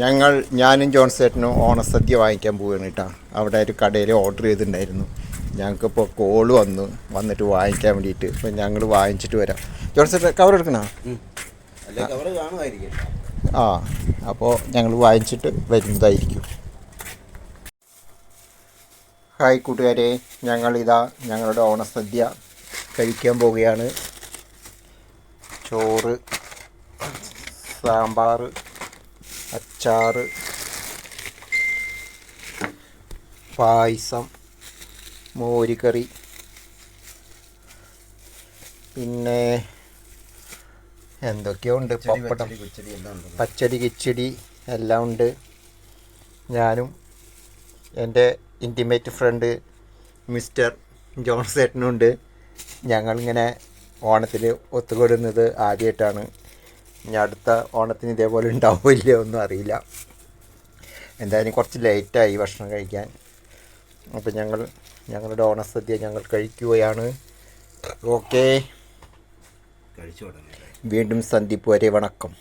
ഞങ്ങൾ ഞാനും ജോൺസേട്ടനും ഓണസദ്യ വാങ്ങിക്കാൻ പോവുകയാണ് കേട്ടോ. അവിടെ ഒരു കടയിൽ ഓർഡർ ചെയ്തിട്ടുണ്ടായിരുന്നു. ഞങ്ങൾക്കിപ്പോൾ കോൾ വന്നു. വന്നിട്ട് വാങ്ങിക്കാൻ വേണ്ടിയിട്ട്. ഇപ്പം ഞങ്ങൾ വാങ്ങിച്ചിട്ട് വരാം. ജോൺസേട്ടൻ കവർ എടുക്കണോ? ആ അപ്പോൾ ഞങ്ങൾ വാങ്ങിച്ചിട്ട് വരുന്നതായിരിക്കും. ഹായ് കൂട്ടുകാരെ ഞങ്ങളിതാ ഞങ്ങളുടെ ഓണസദ്യ കഴിക്കാൻ പോവുകയാണ്. ചോറ് സാമ്പാർ അച്ചാറ് പായസം മോരുകറി പിന്നെ എന്തൊക്കെയോ ഉണ്ട്. പപ്പടം പച്ചടി കിച്ചടി എല്ലാം ഉണ്ട്. ഞാനും എന്റെ ഇന്റിമേറ്റ് ഫ്രണ്ട് മിസ്റ്റർ ജോൺസേട്ടനുണ്ട് ഞങ്ങളിങ്ങനെ ഓണത്തിൽ ഒത്തുകൂടുന്നത് ആദ്യമായിട്ടാണ് ഇനി അടുത്ത ഓണത്തിന് ഇതേപോലെ ഉണ്ടാവില്ല ഒന്നും അറിയില്ല. എന്തായാലും കുറച്ച് ലേറ്റായി ഭക്ഷണം കഴിക്കാൻ. അപ്പോൾ ഞങ്ങൾ ഞങ്ങളുടെ ഓണസദ്യ ഞങ്ങൾ കഴിക്കുകയാണ്. ഓക്കേ വീണ്ടും സന്ധിപ്പ് വരെ വണക്കം.